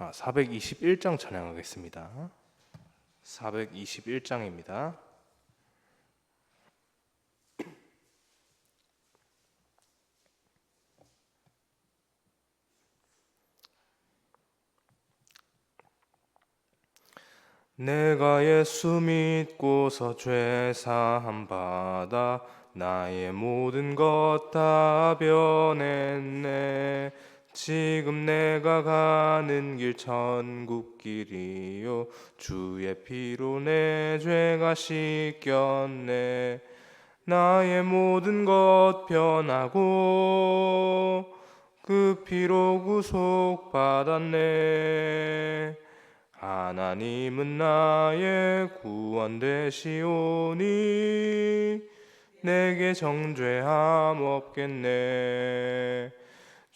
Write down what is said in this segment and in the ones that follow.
아, 421장 찬양하겠습니다. 421장입니다. 내가 예수 믿고서 죄 사함 받아 나의 모든 것 다 변했네 지금 내가 가는 길 천국 길이요. 주의 피로 내 죄가 씻겼네. 나의 모든 것 변하고 그 피로 구속 받았네. 하나님은 나의 구원 되시오니 내게 정죄함 없겠네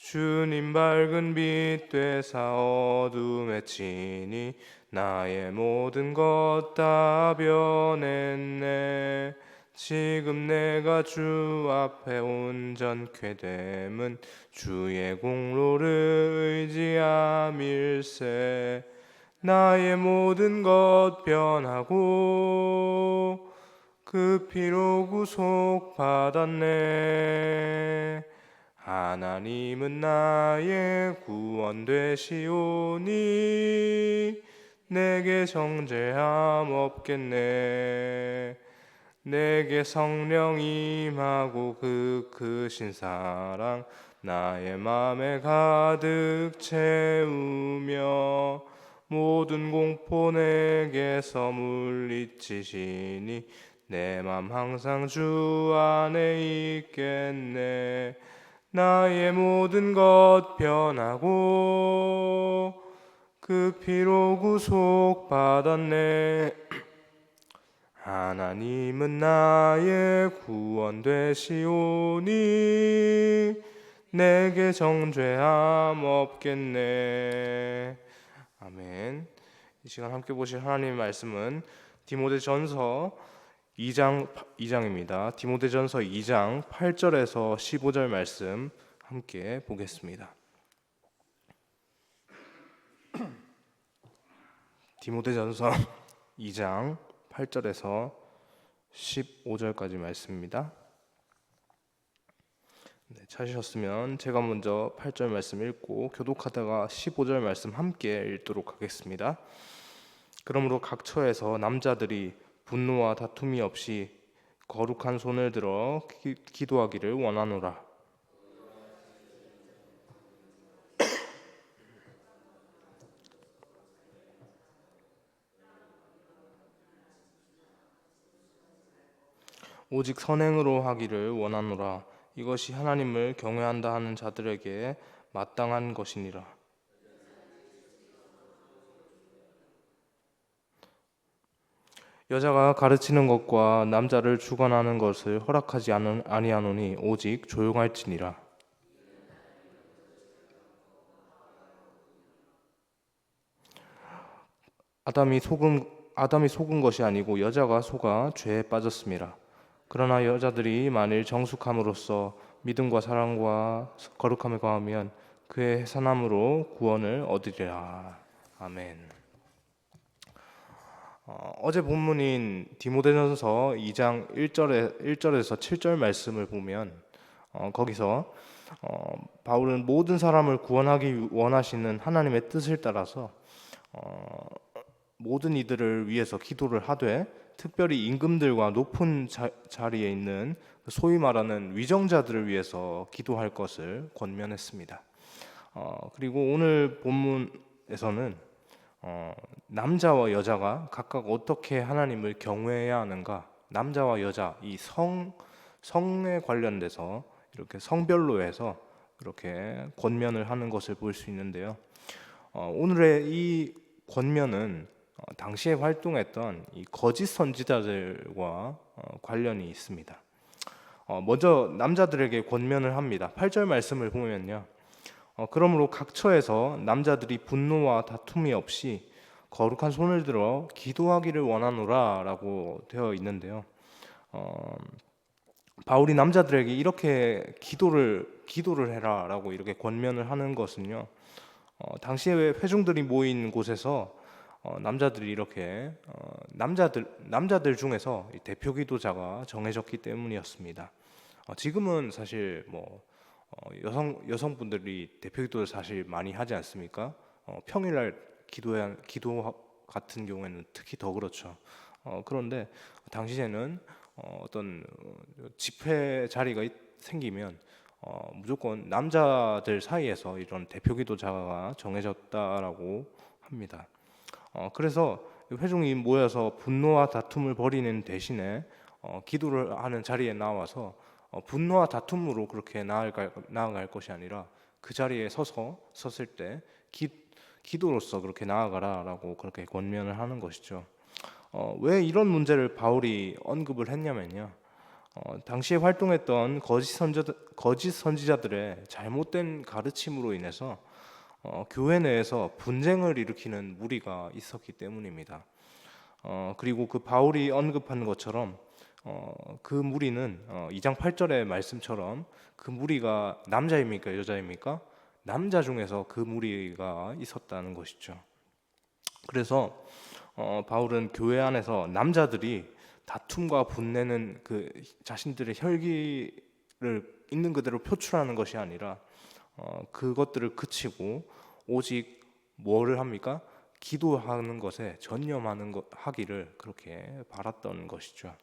주님 밝은 빛 되사 어둠에 치니 나의 모든 것 다 변했네. 지금 내가 주 앞에 온전케 됨은 주의 공로를 의지함일세. 나의 모든 것 변하고 그 피로 구속 받았네 하나님은 나의 구원 되시오니 내게 정죄함 없겠네. 내게 성령 임하고 그 크신 사랑 나의 맘에 가득 채우며 모든 공포 내게서 물리치시니 내 맘 항상 주 안에 있겠네 나의 모든 것 변하고 그 피로 구속 받았네 하나님은 나의 구원 되시오니 내게 정죄함 없겠네 아멘. 이 시간 함께 보실 하나님의 말씀은 디모데전서 2장 2장입니다. 디모데전서 2장 8절에서 15절 말씀 함께 보겠습니다. 디모데전서 2장 8절에서 15절까지 말씀입니다. 네, 찾으셨으면 제가 먼저 8절 말씀 읽고 교독하다가 15절 말씀 함께 읽도록 하겠습니다. 그러므로 각 처에서 남자들이 분노와 다툼이 없이 거룩한 손을 들어 기, 기도하기를 원하노라. 오직 선행으로 하기를 원하노라. 이것이 하나님을 경외한다 하는 자들에게 마땅한 것이니라. 여자가 가르치는 것과 남자를 주관하는 것을 허락하지 아니하노니 오직 조용할지니라. 아담이 속은 아담이 속은 것이 아니고 여자가 속아 죄에 빠졌습니다. 그러나 여자들이 만일 정숙함으로써 믿음과 사랑과 거룩함에 거하면 그의 해산함으로 구원을 얻으리라. 아멘. 어, 제 본문인 디모데전서 2장 1절에 1절에서 7절 말씀을 보면 어, 거기서 어, 바울은 모든 사람을 구원하기 원하시는 하나님의 뜻을 따라서 어, 모든 이들을 위해서 기도를 하되 특별히 임금들과 높은 자, 자리에 있는 소위 말하는 위정자들을 위해서 기도할 것을 권면했습니다. 어, 그리고 오늘 본문에서는 어, 남자와 여자가 각각 어떻게 하나님을 경외해야 하는가, 남자와 여자 이 성 성에 관련돼서 이렇게 성별로 해서 이렇게 권면을 하는 것을 볼 수 있는데요. 어, 오늘의 이 권면은 어, 당시에 활동했던 이 거짓 선지자들과 어, 관련이 있습니다. 어, 먼저 남자들에게 권면을 합니다. 8절 말씀을 보면요. 어, 그러므로 각 처에서 남자들이 분노와 다툼이 없이 거룩한 손을 들어 기도하기를 원하노라라고 되어 있는데요. 어, 바울이 남자들에게 이렇게 기도를 기도를 해라라고 이렇게 권면을 하는 것은요. 어, 당시에 회중들이 모인 곳에서 어, 남자들이 이렇게 어, 남자들 남자들 중에서 이 대표 기도자가 정해졌기 때문이었습니다. 어, 지금은 사실 뭐 어, 여성 여성분들이 대표 기도를 사실 많이 하지 않습니까? 어, 평일날 기도해 기도 같은 경우에는 특히 더 그렇죠. 어, 그런데 당시에는 어, 어떤 어, 집회 자리가 있- 생기면 어, 무조건 남자들 사이에서 이런 대표 기도자가 정해졌다라고 합니다. 어, 그래서 회중이 모여서 분노와 다툼을 벌이는 대신에 어, 기도를 하는 자리에 나와서 어, 분노와 다툼으로 그렇게 나아갈, 나아갈 것이 아니라 그 자리에 서서 섰을 때 기, 기도로서 그렇게 나아가라라고 그렇게 권면을 하는 것이죠. 어, 왜 이런 문제를 바울이 언급을 했냐면요. 어, 당시에 활동했던 거짓 선지 거짓 선지자들의 잘못된 가르침으로 인해서 어, 교회 내에서 분쟁을 일으키는 무리가 있었기 때문입니다. 어, 그리고 그 바울이 언급한 것처럼 어, 그 무리는 어, 2장 8절의 말씀처럼 그 무리가 남자입니까 여자입니까? 남자 중에서 그 무리가 있었다는 것이죠. 그래서 어, 바울은 교회 안에서 남자들이 다툼과 분내는 그 자신들의 혈기를 있는 그대로 표출하는 것이 아니라 어, 그것들을 그치고 오직 뭐를 합니까? 기도하는 것에 전념하는 것 하기를 그렇게 바랐던 것이죠.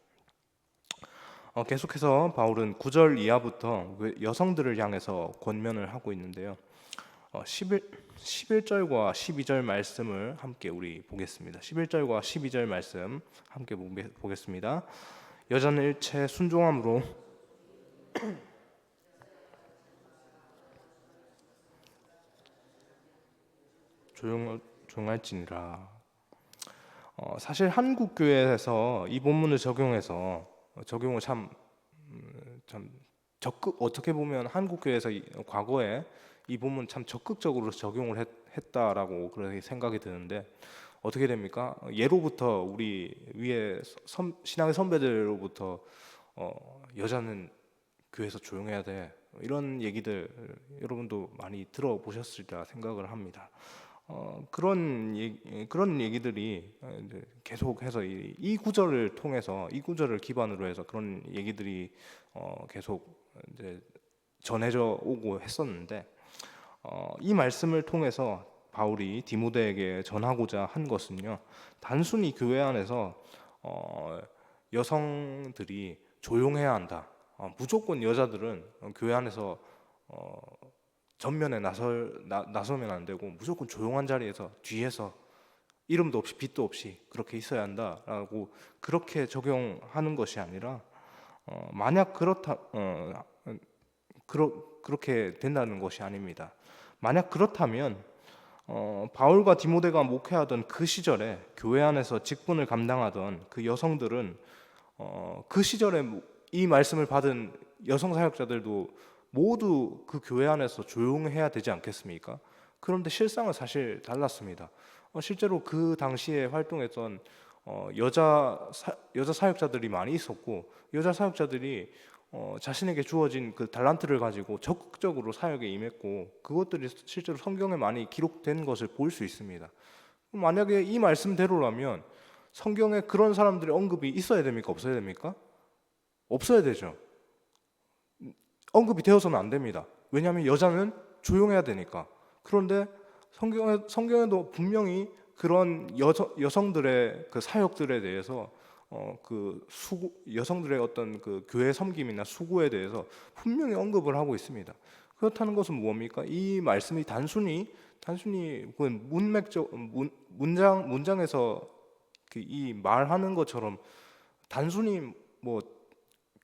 어, 계속해서 바울은 9절 이하부터 그 여성들을 향해서 권면을 하고 있는데요. 어, 11, 11절과 12절 말씀을 함께 우리 보겠습니다. 11절과 12절 말씀 함께 보겠습니다. 여자는 일체 순종함으로 조용 조용할지니라. 어, 사실 한국 교회에서 이 본문을 적용해서 어, 적용을 참, 음, 참 적극 어떻게 보면 한국 교회에서 이- 과거에 이 본문 참 적극적으로 적용을 했, 했다라고 그렇게 생각이 드는데 어떻게 됩니까? 어, 예로부터 우리 위에 선, 신앙의 선배들로부터 어, 여자는 교회에서 조용해야 돼 이런 얘기들 여러분도 많이 들어보셨으리라 생각을 합니다. 어, 그런 얘기, 그런 얘기들이 어, 계속해서 이, 이 구절을 통해서 이 구절을 기반으로 해서 그런 얘기들이 어, 계속 이제 전해져 오고 했었는데 어, 이 말씀을 통해서 바울이 디모데에게 전하고자 한 것은요 단순히 교회 안에서 어, 여성들이 조용해야 한다. 어, 무조건 여자들은 교회 안에서 어, 전면에 나설 나, 나서면 안 되고 무조건 조용한 자리에서 뒤에서 이름도 없이 빛도 없이 그렇게 있어야 한다라고 그렇게 적용하는 것이 아니라 어, 만약 그렇다 어, 그러, 그렇게 된다는 것이 아닙니다. 만약 그렇다면 어, 바울과 디모데가 목회하던 그 시절에 교회 안에서 직분을 감당하던 그 여성들은 어, 그 시절에 이 말씀을 받은 여성 사역자들도 모두 그 교회 안에서 조용해야 되지 않겠습니까? 그런데 실상은 사실 달랐습니다. 어, 실제로 그 당시에 활동했던 어, 여자 사, 여자 사역자들이 많이 있었고 여자 사역자들이 어, 자신에게 주어진 그 달란트를 가지고 적극적으로 사역에 임했고 그것들이 실제로 성경에 많이 기록된 것을 볼 수 있습니다. 만약에 이 말씀대로라면 성경에 그런 사람들의 언급이 있어야 됩니까? 없어야 됩니까? 없어야 되죠. 언급이 되어서는 안 됩니다. 왜냐하면 여자는 조용해야 되니까. 그런데 성경에, 성경에도 분명히 그런 여성 여성들의 그 사역들에 대해서 어 그 수고 여성들의 어떤 그 교회 섬김이나 수고에 대해서 분명히 언급을 하고 있습니다. 그렇다는 것은 뭡니까? 이 말씀이 단순히 단순히 그 문맥적 문, 문장 문장에서 그이 말하는 것처럼 단순히 뭐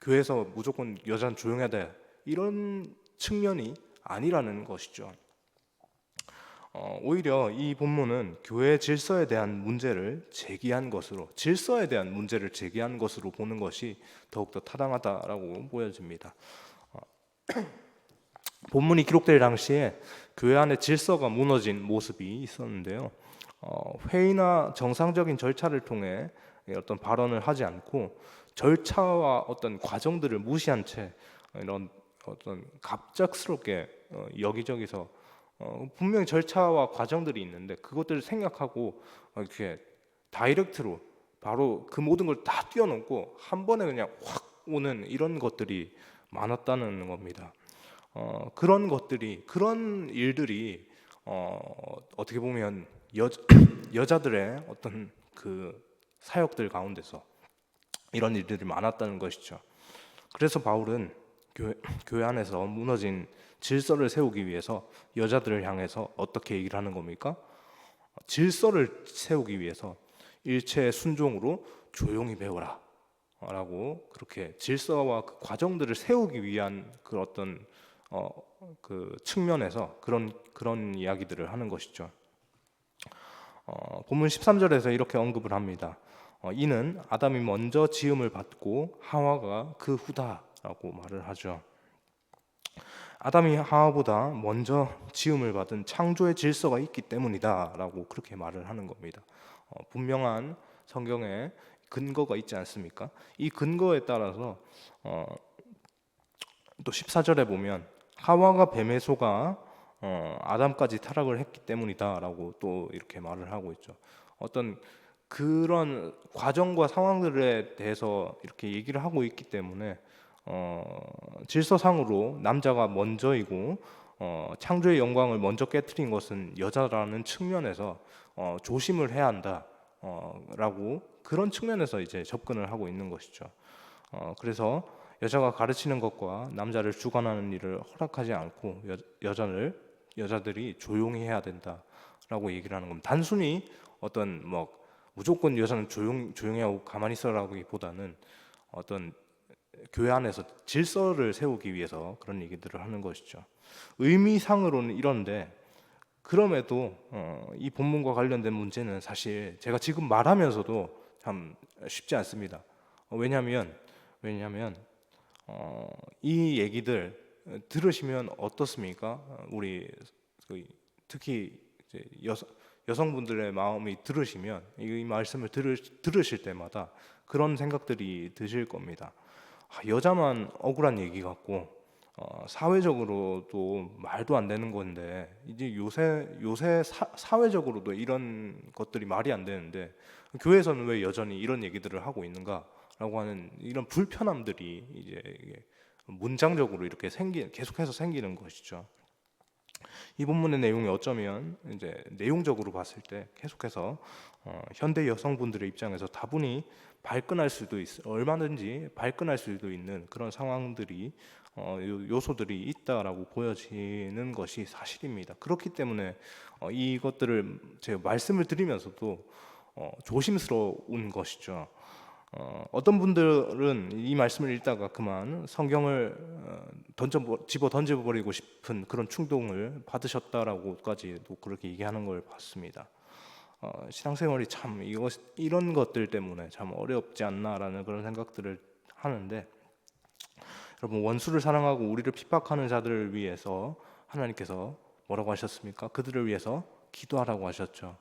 교회에서 무조건 여자는 조용해야 돼 이런 측면이 아니라는 것이죠. 어, 오히려 이 본문은 교회 질서에 대한 문제를 제기한 것으로 질서에 대한 문제를 제기한 것으로 보는 것이 더욱더 타당하다라고 보여집니다. 어, 본문이 기록될 당시에 교회 안에 질서가 무너진 모습이 있었는데요. 어, 회의나 정상적인 절차를 통해 어떤 발언을 하지 않고 절차와 어떤 과정들을 무시한 채 이런 어떤 갑작스럽게 어, 여기저기서 어, 분명히 절차와 과정들이 있는데 그것들을 생각하고 어, 이렇게 다이렉트로 바로 그 모든 걸 다 뛰어넘고 한 번에 그냥 확 오는 이런 것들이 많았다는 겁니다. 어, 그런 것들이 그런 일들이 어, 어떻게 보면 여, 여자들의 어떤 그 사역들 가운데서 이런 일들이 많았다는 것이죠. 그래서 바울은 교회, 교회 안에서 무너진 질서를 세우기 위해서 여자들을 향해서 어떻게 얘기를 하는 겁니까? 질서를 세우기 위해서 일체의 순종으로 조용히 배우라. 라고 그렇게 질서와 그 과정들을 세우기 위한 그 어떤 어, 그 측면에서 그런 그런 이야기들을 하는 것이죠. 어, 본문 13절에서 이렇게 언급을 합니다. 어, 이는 아담이 먼저 지음을 받고 하와가 그 후다 라고 말을 하죠. 아담이 하와보다 먼저 지음을 받은 창조의 질서가 있기 때문이다라고 그렇게 말을 하는 겁니다. 어, 분명한 성경에 근거가 있지 않습니까? 이 근거에 따라서 어, 또 14절에 보면 하와가 뱀의 소가 어, 아담까지 타락을 했기 때문이다라고 또 이렇게 말을 하고 있죠. 어떤 그런 과정과 상황들에 대해서 이렇게 얘기를 하고 있기 때문에 어, 질서상으로 남자가 먼저이고 어, 창조의 영광을 먼저 깨뜨린 것은 여자라는 측면에서 어, 조심을 해야 한다라고 어, 그런 측면에서 이제 접근을 하고 있는 것이죠. 어, 그래서 여자가 가르치는 것과 남자를 주관하는 일을 허락하지 않고 여, 여자를 여자들이 조용히 해야 된다라고 얘기를 하는 겁니다. 단순히 어떤 뭐 무조건 여자는 조용 조용히 하고 가만히 있어라기보다는 어떤 교회 안에서 질서를 세우기 위해서 그런 얘기들을 하는 것이죠. 의미상으로는 이런데 그럼에도 어, 이 본문과 관련된 문제는 사실 제가 지금 말하면서도 참 쉽지 않습니다. 어, 왜냐하면 왜냐하면 어, 이 얘기들 들으시면 어떻습니까? 어, 우리 그 특히 여성 여성분들의 마음이 들으시면 이 말씀을 들으, 들으실 때마다 그런 생각들이 드실 겁니다. 아, 여자만 억울한 얘기 같고 어, 사회적으로도 말도 안 되는 건데 이제 요새 요새 사, 회적으로도 이런 것들이 말이 안 되는데 교회에서는 왜 여전히 이런 얘기들을 하고 있는가라고 하는 이런 불편함들이 이제 문장적으로 이렇게 생기 계속해서 생기는 것이죠. 이 본문의 내용이 어쩌면 이제 내용적으로 봤을 때 계속해서 어, 현대 여성분들의 입장에서 다분히 발끈할 수도 있, 얼마든지 발끈할 수도 있는 그런 상황들이 어, 요소들이 있다라고 보여지는 것이 사실입니다. 그렇기 때문에 어, 이것들을 제가 말씀을 드리면서도 어, 조심스러운 것이죠. 어, 어떤 분들은 이 말씀을 읽다가 그만 성경을 어, 던져 집어 던져버리고 싶은 그런 충동을 받으셨다라고까지도 그렇게 얘기하는 걸 봤습니다. 어, 신앙생활이 참 이것 이런 것들 때문에 참 어렵지 않나라는 그런 생각들을 하는데 여러분 원수를 사랑하고 우리를 핍박하는 자들을 위해서 하나님께서 뭐라고 하셨습니까? 그들을 위해서 기도하라고 하셨죠.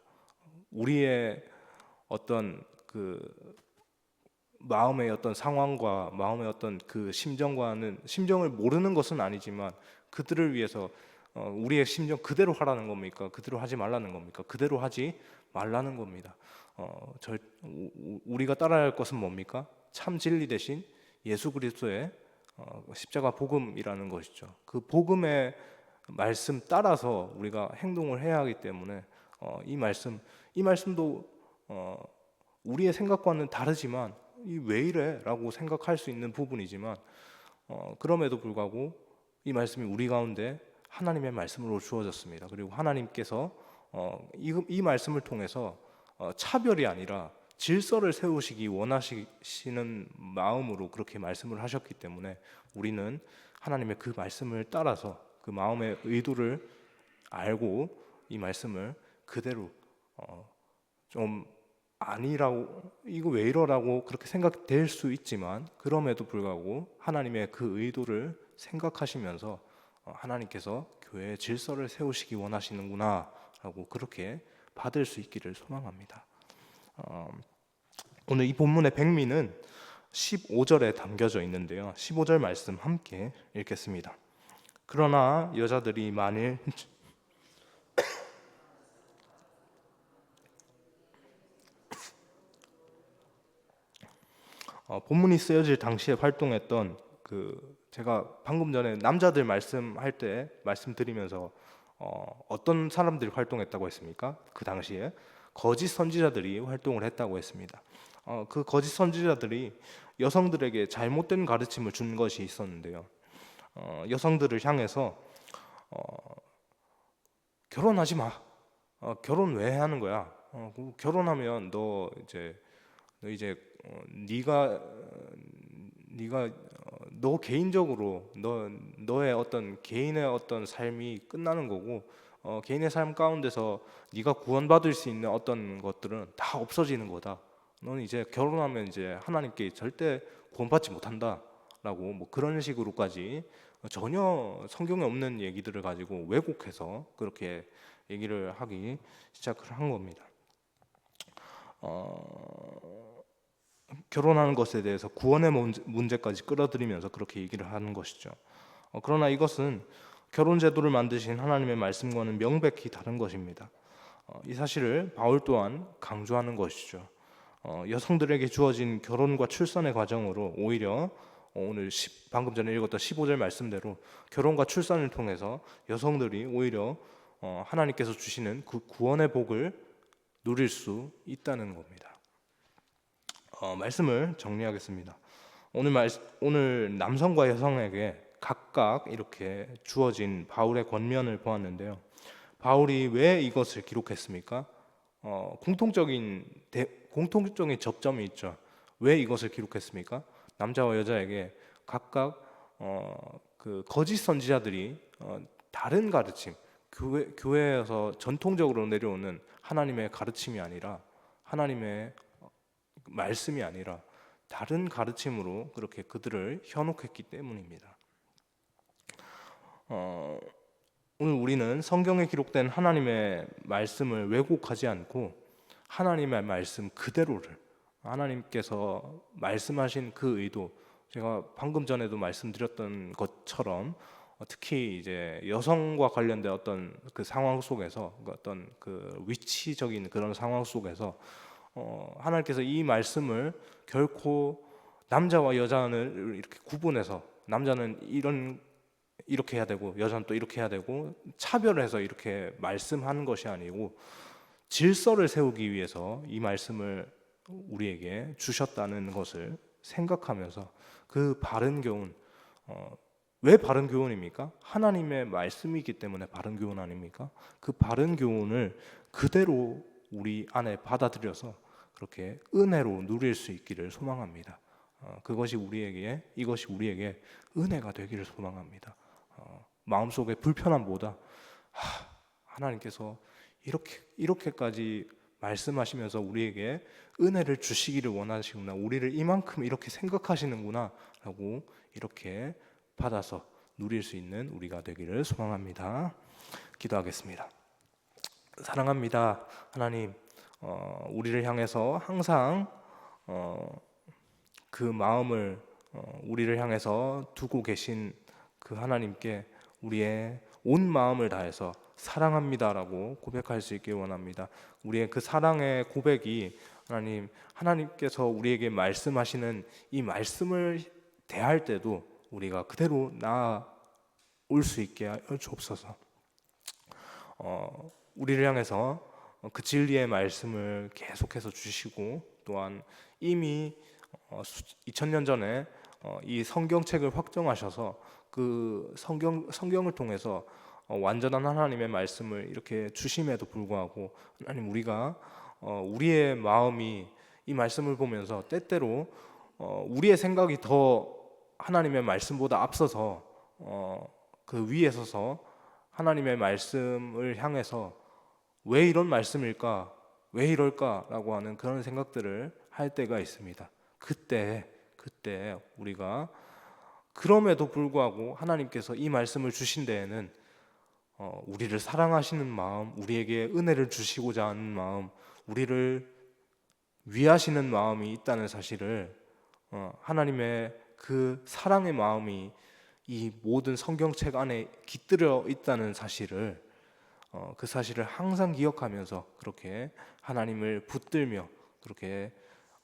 우리의 어떤 그 마음의 어떤 상황과 마음의 어떤 그 심정과는 심정을 모르는 것은 아니지만 그들을 위해서 어, 우리의 심정 그대로 하라는 겁니까? 그대로 하지 말라는 겁니까? 그대로 하지 말라는 겁니다. 어, 절, 우리가 따라야 할 것은 뭡니까? 참 진리 대신 예수 그리스도의 어, 십자가 복음이라는 것이죠. 그 복음의 말씀 따라서 우리가 행동을 해야 하기 때문에 어, 이 말씀, 이 말씀도 어, 우리의 생각과는 다르지만 이 왜 이래라고 생각할 수 있는 부분이지만 어, 그럼에도 불구하고 이 말씀이 우리 가운데 하나님의 말씀으로 주어졌습니다. 그리고 하나님께서 어, 이, 이 말씀을 통해서 어, 차별이 아니라 질서를 세우시기 원하시는 마음으로 그렇게 말씀을 하셨기 때문에 우리는 하나님의 그 말씀을 따라서 그 마음의 의도를 알고 이 말씀을 그대로 어, 좀 아니라고 이거 왜 이러라고 그렇게 생각될 수 있지만 그럼에도 불구하고 하나님의 그 의도를 생각하시면서 어, 하나님께서 교회의 질서를 세우시기 원하시는구나 라고 그렇게 받을 수 있기를 소망합니다. 어, 오늘 이 본문의 백미는 15절에 담겨져 있는데요. 15절 말씀 함께 읽겠습니다. 그러나 여자들이 만일 어, 본문이 쓰여질 당시에 활동했던 그 제가 방금 전에 남자들 말씀할 때 말씀드리면서 어, 어떤 사람들이 활동했다고 했습니까? 그 당시에 거짓 선지자들이 활동을 했다고 했습니다. 어, 그 거짓 선지자들이 여성들에게 잘못된 가르침을 준 것이 있었는데요. 어, 여성들을 향해서 어, 결혼하지 마. 어, 결혼 왜 하는 거야? 어, 그 결혼하면 너 이제 너 이제 어, 네가 어, 네가 어, 너 개인적으로 너 너의 어떤 개인의 어떤 삶이 끝나는 거고 어, 개인의 삶 가운데서 네가 구원받을 수 있는 어떤 것들은 다 없어지는 거다. 너는 이제 결혼하면 이제 하나님께 절대 구원받지 못한다라고 뭐 그런 식으로까지 전혀 성경에 없는 얘기들을 가지고 왜곡해서 그렇게 얘기를 하기 시작을 한 겁니다. 어, 결혼하는 것에 대해서 구원의 문제- 문제까지 끌어들이면서 그렇게 얘기를 하는 것이죠. 어, 그러나 이것은 결혼 제도를 만드신 하나님의 말씀과는 명백히 다른 것입니다. 어, 이 사실을 바울 또한 강조하는 것이죠. 어, 여성들에게 주어진 결혼과 출산의 과정으로 오히려 어, 오늘 10, 방금 전에 읽었던 15절 말씀대로 결혼과 출산을 통해서 여성들이 오히려 어, 하나님께서 주시는 그 구원의 복을 누릴 수 있다는 겁니다. 어, 말씀을 정리하겠습니다. 오늘 말 오늘 남성과 여성에게 각각 이렇게 주어진 바울의 권면을 보았는데요. 바울이 왜 이것을 기록했습니까? 어, 공통적인 대, 공통적인 접점이 있죠. 왜 이것을 기록했습니까? 남자와 여자에게 각각 어, 그 거짓 선지자들이 어, 다른 가르침, 교회 교회에서 전통적으로 내려오는 하나님의 가르침이 아니라 하나님의 말씀이 아니라 다른 가르침으로 그렇게 그들을 현혹했기 때문입니다. 어, 오늘 우리는 성경에 기록된 하나님의 말씀을 왜곡하지 않고 하나님의 말씀 그대로를 하나님께서 말씀하신 그 의도 제가 방금 전에도 말씀드렸던 것처럼 어, 특히 이제 여성과 관련된 어떤 그 상황 속에서 그 어떤 그 위치적인 그런 상황 속에서 어, 하나님께서 이 말씀을 결코 남자와 여자를 이렇게 구분해서 남자는 이런 이렇게 해야 되고 여자는 또 이렇게 해야 되고 차별해서 이렇게 말씀하는 것이 아니고 질서를 세우기 위해서 이 말씀을 우리에게 주셨다는 것을 생각하면서 그 바른 교훈 어, 왜 바른 교훈입니까? 하나님의 말씀이기 때문에 바른 교훈 아닙니까? 그 바른 교훈을 그대로 우리 안에 받아들여서 그렇게 은혜로 누릴 수 있기를 소망합니다. 어, 그것이 우리에게 이것이 우리에게 은혜가 되기를 소망합니다. 어, 마음속에 불편함보다 하, 하나님께서 이렇게 이렇게까지 말씀하시면서 우리에게 은혜를 주시기를 원하시구나. 우리를 이만큼 이렇게 생각하시는구나라고 이렇게 받아서 누릴 수 있는 우리가 되기를 소망합니다. 기도하겠습니다. 사랑합니다, 하나님. 어, 우리를 향해서 항상 어, 그 마음을 어, 우리를 향해서 두고 계신 그 하나님께 우리의 온 마음을 다해서 사랑합니다라고 고백할 수 있길 원합니다. 우리의 그 사랑의 고백이 하나님 하나님께서 우리에게 말씀하시는 이 말씀을 대할 때도 우리가 그대로 나올 수 있게 하여 주옵소서. 어, 우리를 향해서 어, 그 진리의 말씀을 계속해서 주시고 또한 이미 어, 2000년 전에 어, 이 성경책을 확정하셔서 그 성경 성경을 통해서 어, 완전한 하나님의 말씀을 이렇게 주심에도 불구하고 하나님 우리가 어, 우리의 마음이 이 말씀을 보면서 때때로 어, 우리의 생각이 더 하나님의 말씀보다 앞서서 어, 그 위에 서서 하나님의 말씀을 향해서 왜 이런 말씀일까? 왜 이럴까라고 하는 그런 생각들을 할 때가 있습니다. 그때 그때 우리가 그럼에도 불구하고 하나님께서 이 말씀을 주신 데에는 어, 우리를 사랑하시는 마음, 우리에게 은혜를 주시고자 하는 마음, 우리를 위하시는 마음이 있다는 사실을 어, 하나님의 그 사랑의 마음이 이 모든 성경책 안에 깃들여 있다는 사실을 어, 그 사실을 항상 기억하면서 그렇게 하나님을 붙들며 그렇게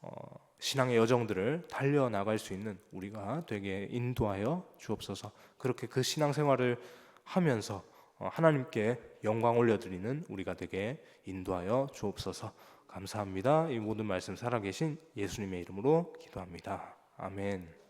어, 신앙의 여정들을 달려 나갈 수 있는 우리가 되게 인도하여 주옵소서. 그렇게 그 신앙 생활을 하면서 어, 하나님께 영광 올려드리는 우리가 되게 인도하여 주옵소서. 감사합니다. 이 모든 말씀 살아계신 예수님의 이름으로 기도합니다. 아멘.